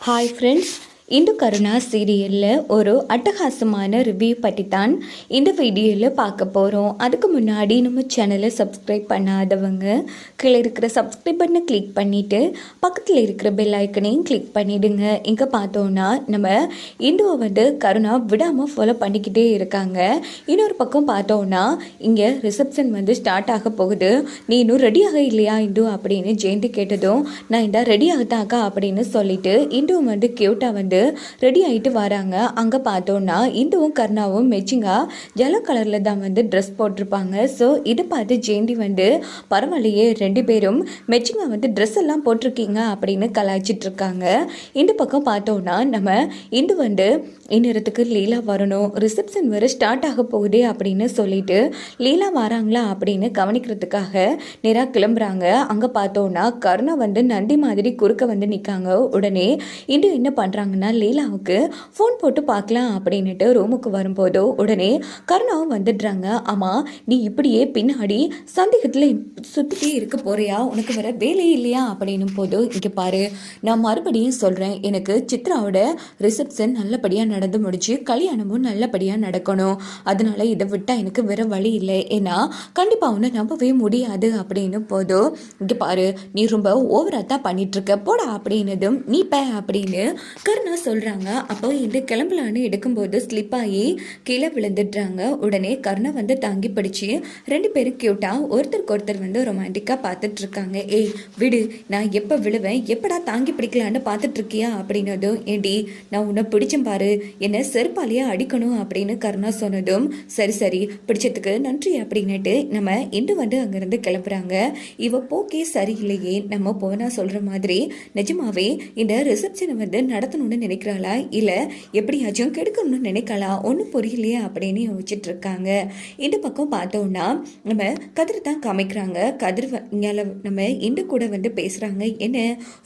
Hi friends, Hindu Karuna சீரியலில் ஒரு அட்டகாசமான ரிவ்யூ பற்றி தான் இந்த வீடியோவில் பார்க்க போகிறோம் அதுக்கு முன்னாடி நம்ம சேனலை சப்ஸ்கிரைப் பண்ணாதவங்க கீழே இருக்கிற சப்ஸ்கிரைப் பண்ணை கிளிக் பண்ணிவிட்டு பக்கத்தில் இருக்கிற பெல் ஐக்கனையும் கிளிக் பண்ணிவிடுங்க இங்கே பார்த்தோன்னா நம்ம இந்துவை வந்து கருணா விடாமல் ஃபாலோ பண்ணிக்கிட்டே இருக்காங்க. இன்னொரு பக்கம் பார்த்தோன்னா இங்கே ரிசப்ஷன் வந்து ஸ்டார்ட் ஆக போகுது. நீ இன்னும் ரெடியாக இல்லையா இந்து அப்படின்னு ஜெயந்தி கேட்டதும் நான் இந்த ரெடி ஆகத்தாக்கா அப்படின்னு சொல்லிட்டு இந்துவும் வந்து கியூட்டாக வந்து ரெடி ஆகிட்டு வராங்க. அங்கே பார்த்தோன்னா இந்துவும் கர்ணாவும் மெச்சிங்காக ஜல கலரில் தான் வந்து ட்ரெஸ் போட்டிருப்பாங்க. ஸோ இதை பார்த்து ஜெயந்தி வந்து பரவாயில்லையே ரெண்டு பேரும் மெச்சிங்காக வந்து ட்ரெஸ் எல்லாம் போட்டிருக்கீங்க அப்படின்னு கலாய்ச்சிட்டு இருக்காங்க. இந்த பக்கம் பார்த்தோன்னா நம்ம இந்து வந்து இந்நேரத்துக்கு லீலா வரணும் ரிசப்ஷன் வர ஸ்டார்ட் ஆக போகுதே அப்படின்னு சொல்லிட்டு லீலா வராங்களா அப்படின்னு கவனிக்கிறதுக்காக நேராக கிளம்புறாங்க. அங்கே பார்த்தோன்னா கருணா வந்து நந்தி மாதிரி குறுக்க வந்து நிற்காங்க உடனே இந்து என்ன பண்ணுறாங்கன்னா லீலாவுக்கு ஃபோன் போட்டு பார்க்கலாம் அப்படின்னுட்டு ரூமுக்கு வரும்போதோ உடனே கருணாவும் வந்துடுறாங்க. ஆமாம் நீ இப்படியே பின்னாடி சந்தேகத்தில் சுற்றிட்டே இருக்க போறியா? உனக்கு வர வேலையே இல்லையா? அப்படின்னும் போதோ இங்கே பாரு நான் மறுபடியும் சொல்கிறேன் எனக்கு சித்ராவோட ரிசப்ஷன் நல்லபடியாக நடந்து முடிச்சு கல்யாணமும் நல்லபடியாக நடக்கணும். அதனால இதை விட்டால் எனக்கு வேற வழி இல்லை. ஏன்னா கண்டிப்பாக உன்னை நம்பவே முடியாது. அப்படின்னு போதும் இங்கே பாரு நீ ரொம்ப ஓவராக தான் பண்ணிகிட்ருக்க போடா அப்படின்னதும் நீ பே அப்படின்னு கருணா சொல்கிறாங்க அப்போ இந்த கிளம்பலான்னு எடுக்கும்போது ஸ்லிப் ஆகி கீழே விழுந்துடுறாங்க. உடனே கருணை வந்து தாங்கி பிடிச்சி ரெண்டு பேரும் க்யூட்டாக ஒருத்தருக்கு ஒருத்தர் வந்து ரொமான்டிக்காக பார்த்துட்டு இருக்காங்க ஏய் விடு நான் எப்போ விழுவேன்? எப்படா தாங்கி பிடிக்கலான்னு பார்த்துட்ருக்கியா? அப்படின்னதும் ஏடி நான் உன்னை பிடிச்சேன் பாரு. என்னை செருப்பாலேயே அடிக்கணும் அப்படின்னு கருணா சொன்னதும் சரி சரி பிடிச்சதுக்கு நன்றி அப்படின்னுட்டு நம்ம இன்று வந்து அங்கேருந்து கிளம்புறாங்க. இவ போக்கே சரியில்லையே நம்ம போனால் சொல்கிற மாதிரி. நிஜமாவே இந்த ரிசப்ஷனை வந்து நடத்தணும்னு நினைக்கிறாளா? இல்லை எப்படியாச்சும் கெடுக்கணும்னு நினைக்கலாம் ஒன்றும் புரியலையே அப்படின்னு யோசிச்சுட்டு இருக்காங்க இந்த பக்கம் பார்த்தோம்னா நம்ம கதிர் தான் காமிக்கிறாங்க. கதிர் நம்ம இந்த கூட வந்து பேசுகிறாங்க என்ன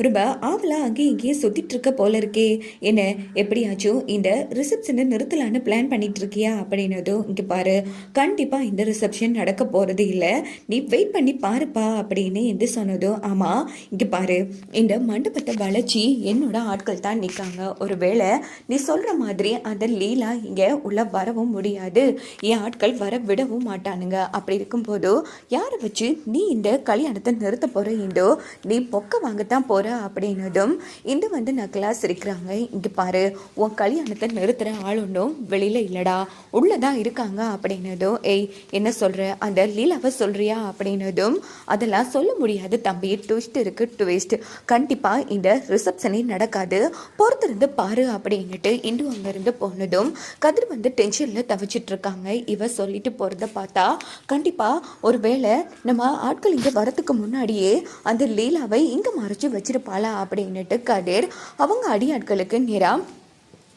ரொம்ப ஆவலாக அங்கேயும் இங்கேயும் சுற்றிட்டு இருக்க போல இருக்கே. என்ன எப்படியாச்சும் இந்த ரிசப்ஷனை நிறுத்தலான்னு பிளான் பண்ணிட்டு இருக்கியா அப்படின்னதும் இங்கே பாரு கண்டிப்பாக இந்த ரிசப்ஷன் நடக்க போகிறது இல்லை. நீ வெயிட் பண்ணி பாருப்பா அப்படின்னு என்று சொன்னதும் ஆமாம் இங்கே பாரு இந்த மண்டபத்தை வளர்ச்சி என்னோட ஆட்கள் தான் நிற்காங்க ஒருவேளை நீ சொல்கிற மாதிரி அந்த லீலா இங்கே உள்ளே வரவும் முடியாது. என் ஆட்கள் வர விடவும் மாட்டானுங்க. அப்படி இருக்கும்போது யாரை வச்சு நீ இந்த கல்யாணத்தை நிறுத்த போகிற இண்டோ நீ பொக்க வாங்கத்தான் போகிற அப்படின்னதும் இந்த வந்து நக்கலாக சிரிக்கிறாங்க. இங்கே பாரு உன் கல்யாணத்தை நிறுத்துகிற ஆள் ஒன்றும் வெளியில் இல்லைடா. உள்ளே தான் இருக்காங்க அப்படின்னதும் ஏய் என்ன சொல்கிற அந்த லீலாவை சொல்கிறியா அப்படின்னதும் அதெல்லாம் சொல்ல முடியாது தம்பி. ட்விஸ்ட் இருக்குது ட்விஸ்ட் கண்டிப்பாக இந்த ரிசப்ஷனே நடக்காது. பொறுத்திருந்து பாரு அப்படின்னுட்டு இந்து அங்கேருந்து போனதும் கதிர் வந்து டென்ஷனில் தவிச்சிட்டு இருக்காங்க இவ சொல்லிட்டு போகிறத பார்த்தா கண்டிப்பாக ஒருவேளை நம்ம ஆட்கள் இங்கே வரத்துக்கு முன்னாடியே அந்த லீலாவை இங்கே மறைச்சி வச்சிருப்பாளா அப்படின்னுட்டு கதிர் அவங்க அடியாட்களுக்கு நேராக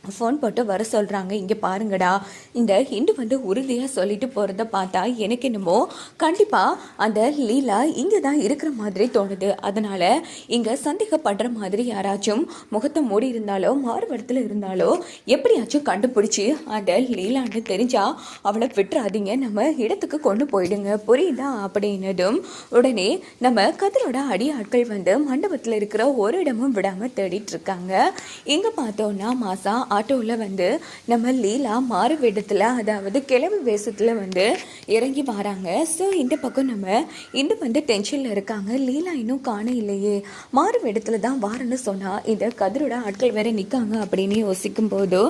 ஃபோன் போட்டு வர சொல்கிறாங்க இங்கே பாருங்கடா. இந்த ஹிண்டு வந்து உறுதியாக சொல்லிட்டு போகிறத பார்த்தா எனக்கு என்னமோ கண்டிப்பாக அந்த லீலா இங்கே தான் இருக்கிற மாதிரி தோணுது. அதனால் இங்கே சந்தேகப்படுற மாதிரி யாராச்சும் முகத்தை மூடி இருந்தாலோ மாறுபடத்தில் இருந்தாலோ எப்படியாச்சும் கண்டுபிடிச்சி அந்த லீலான்னு தெரிஞ்சா அவளை விட்டுறாதீங்க. நம்ம இடத்துக்கு கொண்டு போயிடுங்க. புரியுதா? அப்படின்னதும் உடனே நம்ம கதிரோட அடி ஆட்கள் வந்து மண்டபத்தில் இருக்கிற ஒரு இடமும் விடாமல் தேடிட்டு இருக்காங்க. இங்கே பார்த்தோன்னா மாசா ஆட்டோவில் வந்து நம்ம லீலா மாறு வேடத்தில் அதாவது கிழவு வேஷத்தில் வந்து இறங்கி வராங்க. ஸோ இந்த பக்கம் நம்ம இந்த வந்து டென்ஷனில் இருக்காங்க. லீலா இன்னும் காண இல்லையே மாறு வேடத்தில் தான் வாரன்னு சொன்னால் இந்த கதிரோட ஆட்கள் வேற நிற்காங்க அப்படின்னு யோசிக்கும் போதோ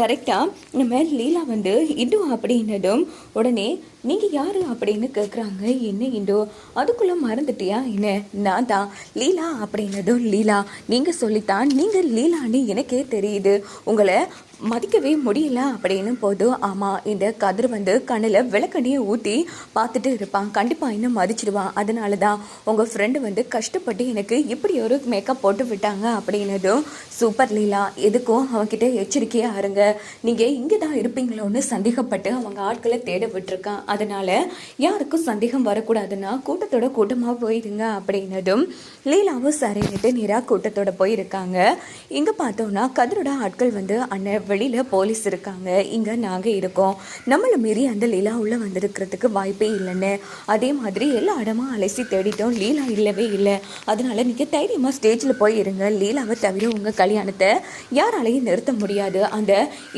கரெக்டாக நம்ம லீலா வந்து இன்னும் அப்படின்னதும் உடனே நீங்கள் யார் அப்படின்னு கேட்குறாங்க என்ன இண்டோ அதுக்குள்ளே மறந்துட்டியா? என்ன? நான் தான் லீலா அப்படின்னதும் லீலா. நீங்கள் சொல்லித்தான். நீங்கள் லீலான்னு எனக்கே தெரியுது. உங்களை மதிக்கவே முடியல அப்படின்னு போதும் ஆமாம் இந்த கதிர் வந்து கண்ணில் விளக்கண்ணியை ஊற்றி பார்த்துட்டு இருப்பான். கண்டிப்பாக இன்னும் மதிச்சிடுவான். அதனால தான் உங்கள் ஃப்ரெண்டு வந்து கஷ்டப்பட்டு எனக்கு இப்படி ஒரு மேக்கப் போட்டு விட்டாங்க அப்படின்னதும் சூப்பர் லீலா. எதுக்கும் அவன்கிட்ட எச்சரிக்கையாக இருங்க. நீங்கள் இங்கே தான் இருப்பீங்களோன்னு சந்தேகப்பட்டு அவங்க ஆட்களை தேட விட்டுருக்கான். அதனால் யாருக்கும் சந்தேகம் வரக்கூடாதுன்னா கூட்டத்தோட கூட்டமாக போயிடுங்க அப்படின்னதும் லீலாவும் சரின்னுட்டு நேராக கூட்டத்தோட போயிருக்காங்க. இங்கே பார்த்தோன்னா கதிரோட ஆட்கள் வந்து அண்ணன் வெளியில் போலீஸ் இருக்காங்க. இங்கே நாங்கள் இருக்கோம். நம்மளை மீறி அந்த லீலா உள்ளே வந்திருக்கிறதுக்கு வாய்ப்பே இல்லைன்னு. அதே மாதிரி எல்லா இடமா அலசி தேடிட்டோம். லீலா இல்லவே இல்லை. அதனால நீங்கள் தைரியமாக ஸ்டேஜில் போய் இருங்க. லீலாவை தவிர உங்கள் கல்யாணத்தை யாராலையும் நிறுத்த முடியாது. அந்த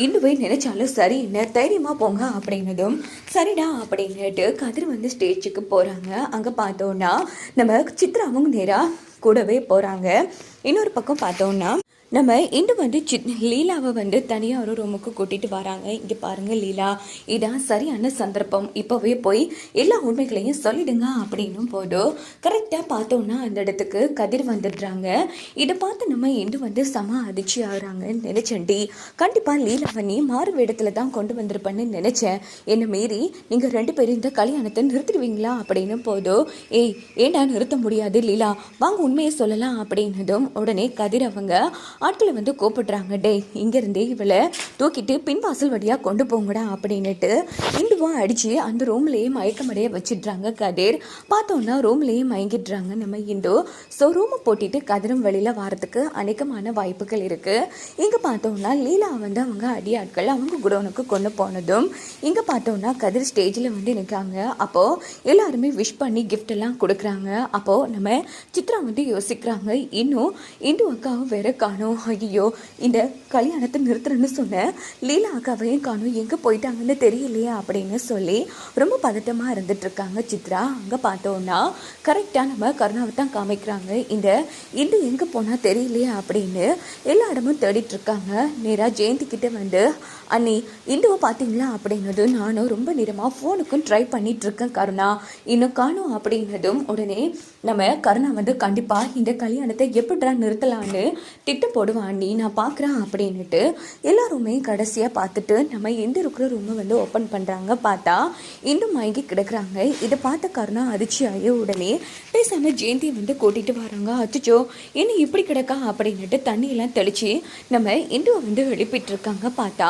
இந்துவை நினைச்சாலும் சரி என்ன தைரியமாக போங்க அப்படின்னதும் சரிடா அப்படின்னுட்டு கதிர் வந்து ஸ்டேஜுக்கு போகிறாங்க அங்கே பார்த்தோன்னா நம்ம சித்ராவும் நேராக கூடவே போகிறாங்க இன்னொரு பக்கம் பார்த்தோன்னா நம்ம இன்று வந்து சித் லீலாவை வந்து தனியாக ஒரு ரூமுக்கு கூட்டிகிட்டு வராங்க. இங்கே பாருங்கள் லீலா இதான் சரியான சந்தர்ப்பம். இப்போவே போய் எல்லா உண்மைகளையும் சொல்லிடுங்க அப்படின்னும் போதும் கரெக்டாக பார்த்தோன்னா அந்த இடத்துக்கு கதிர் வந்துடுறாங்க. இதை பார்த்து நம்ம இன்று வந்து சம அதிர்ச்சி ஆகுறாங்கன்னு நினச்சேன்டி கண்டிப்பாக லீலாவை நீ மாறு வேடத்தில் தான் கொண்டு வந்திருப்பேன்னு நினச்சேன். என்னை மீறி நீங்கள் ரெண்டு பேரும் இந்த கல்யாணத்தை நிறுத்திடுவீங்களா அப்படின்னும் போதும் ஏய் ஏண்டா நிறுத்த முடியாது லீலா? வாங்க உண்மையை சொல்லலாம் அப்படின்னதும் உடனே கதிர் அவங்க ஆட்களை வந்து கூப்பிடுறாங்க. டேய் இங்கேருந்தே இவளை தூக்கிட்டு பின்வாசல் வழியாக கொண்டு போங்கடா அப்படின்னுட்டு இந்துவா அடித்து அந்த ரூம்லேயே மயக்கமடைய வச்சிடுறாங்க கதிர். பார்த்தோன்னா ரூம்லேயே மயங்கிடுறாங்க நம்ம இந்து. ஸோ ரூமை போட்டிட்டு கதிரும் வெளியில் வரதுக்கு அநேகமான வாய்ப்புகள் இருக்குது இங்கே பார்த்தோம்னா லீலா வந்து அவங்க அடியாட்கள் அவங்க குடோனுக்கு கொண்டு போனதும் இங்கே பார்த்தோம்னா கதிர் ஸ்டேஜில் வந்து நிற்காங்க அப்போது எல்லாருமே விஷ் பண்ணி கிஃப்ட் எல்லாம் கொடுக்குறாங்க. அப்போது நம்ம சித்ரா வந்து யோசிக்கிறாங்க இன்னும் இந்து அக்காவும் வேற காணும் ஐயோ இந்த கல்யாணத்தை நிறுத்துறேன்னு சொன்னேன் லீலா அக்காவையும் காணும் எங்கே போயிட்டாங்கன்னு தெரியலையா அப்படின்னு சொல்லி ரொம்ப பதட்டமாக இருந்துட்டுருக்காங்க சித்ரா. அங்கே பார்த்தோன்னா கரெக்டாக நம்ம கருணாவை தான் காமிக்கிறாங்க. இந்த இந்து எங்கே போனால் தெரியலையா அப்படின்னு எல்லா இடமும் தேடிட்டு இருக்காங்க நேராக ஜெயந்தி வந்து அண்ணி இந்துவை பார்த்தீங்களா? அப்படின்னதும் நானும் ரொம்ப நேரமாக ஃபோனுக்கும் ட்ரை பண்ணிகிட்ருக்கேன் கருணா. இன்னும் காணும் அப்படின்னதும் உடனே நம்ம கருணா வந்து கண்டிப்பாக இந்த கல்யாணத்தை எப்படிடா நிறுத்தலான்னு திட்டம் போடுவான் நீ நான் பார்க்குறேன் அப்படின்னுட்டு எல்லாருமே கடைசியாக பார்த்துட்டு நம்ம எந்த இருக்கிற ரூமை வந்து ஓப்பன் பண்ணுறாங்க பார்த்தா இன்னும் மயங்கி கிடக்குறாங்க. இதை பார்த்த கருணா அதிர்ச்சி ஆகி உடனே பேசாமல் ஜெயந்தி வந்து கூட்டிகிட்டு வராங்க. அச்சுச்சோ என்ன இப்படி கிடக்கா? அப்படின்னுட்டு தண்ணியெல்லாம் தெளித்து நம்ம இந்துவை வந்து எழுப்பிட்டுருக்காங்க பார்த்தா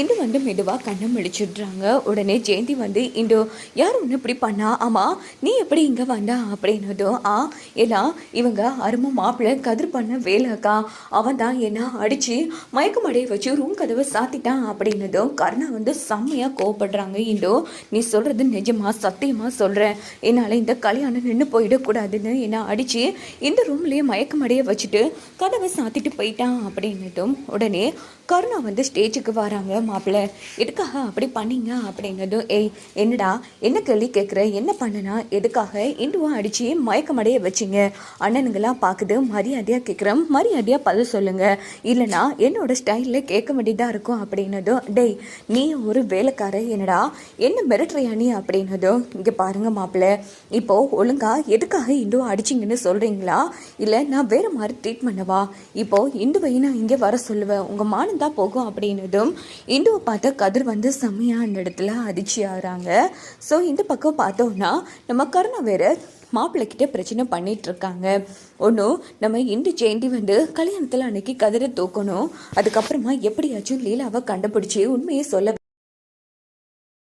இந்து வந்து மெதுவாக கண்ணை முழிச்சிடுறாங்க. உடனே ஜெயந்தி வந்து இந்து யார் ஒன்று இப்படி பண்ணா? ஆமாம் நீ எப்படி இங்கே வந்தா? அப்படின்னதும் ஆ ஏன்னா இவங்க அருமை மாப்பிள்ளை கதிர் பண்ண வேலைக்கா. அவன் தான் என்ன அடித்து மயக்கமடைய வச்சு ரூம் கதவை சாத்திட்டான் அப்படின்னதும் கருணா வந்து செம்மையாக கோவப்படுறாங்க. இண்டோ நீ சொல்கிறது நிஜமா சத்தியமாக சொல்கிறேன் என்னால் இந்த கல்யாணம் நின்று போயிடக்கூடாதுன்னு என்ன அடித்து இந்த ரூம்லேயே மயக்கமடைய வச்சுட்டு கதவை சாத்திட்டு போயிட்டான் அப்படின்னதும் உடனே கருணா வந்து ஸ்டேஜுக்கு வராங்க மாப்பிள்ளை. எதுக்காக அப்படி பண்ணீங்க அப்படின்னதும் ஏய் என்னடா என்ன கேள்வி கேட்குற என்ன பண்ணனா? எதுக்காக இண்டுவா அடித்து மயக்கமடைய வச்சிங்க? அண்ணனுங்களாம் பார்க்குது மரியாதையாக கேட்குறேன் மரியாதையாக பதில் சொல்லுங்கள் இல்லைனா என்னோடய ஸ்டைலில் கேட்க வேண்டியதாக இருக்கும்? அப்படின்னதும் டேய் நீ ஒரு வேலைக்கார என்னடா? என்ன மிரட்டுறியா நீ? அப்படின்னதும் இங்கே பாருங்கள் மாப்பிள்ளை. இப்போது ஒழுங்கா எதுக்காக இந்துவை அடிச்சிங்கன்னு சொல்கிறீங்களா இல்லை நான் வேறு மாதிரி ட்ரீட் பண்ணவா? இப்போது இந்துவை நான் இங்கே வர சொல்லுவேன். உங்கள் மானந்த தான் போகும் அப்படின்னதும் இந்துவை பார்த்த கதிர் வந்து செம்மையாக அந்த இடத்துல அதிர்ச்சி ஆகிறாங்க. ஸோ இந்த பக்கம் பார்த்தோம்னா நம்ம கருணா வேறு மாப்பிள்ளைக்கிட்ட பிரச்சனை பண்ணிட்டு இருக்காங்க. ஒன்றும் நம்ம இந்து ஜெயந்தி வந்து கல்யாணத்தில் அன்னைக்கு கதிரை தூக்கணும். அதுக்கப்புறமா எப்படியாச்சும் லீலாவை கண்டுபிடிச்சி உண்மையை சொல்ல